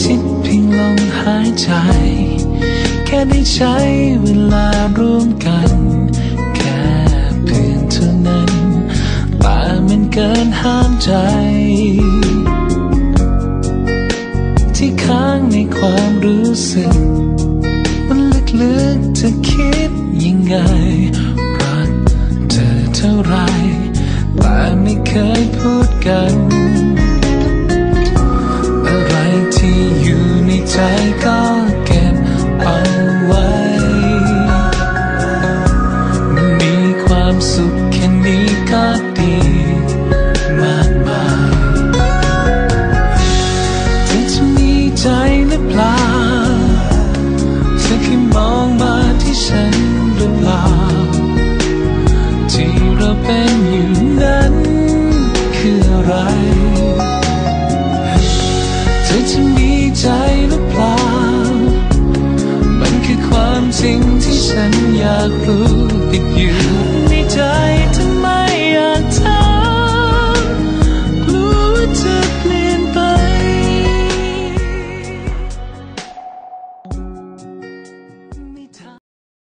ชิดเพียงลมหายใจ แค่ได้ใช้เวลาร่วมกัน แค่เพียงเท่านั้นแต่มันเกินห้ามใจ ที่ค้างในความรู้สึก มันลึกๆจะคิดยังไง รักเธอเท่าไรแต่ไม่เคยพูด เราเป็นอยู่นั้น คืออะไร เธอจะมีใจหรือเปล่า มันคือความจริงที่ฉันอยากรู้ติดอยู่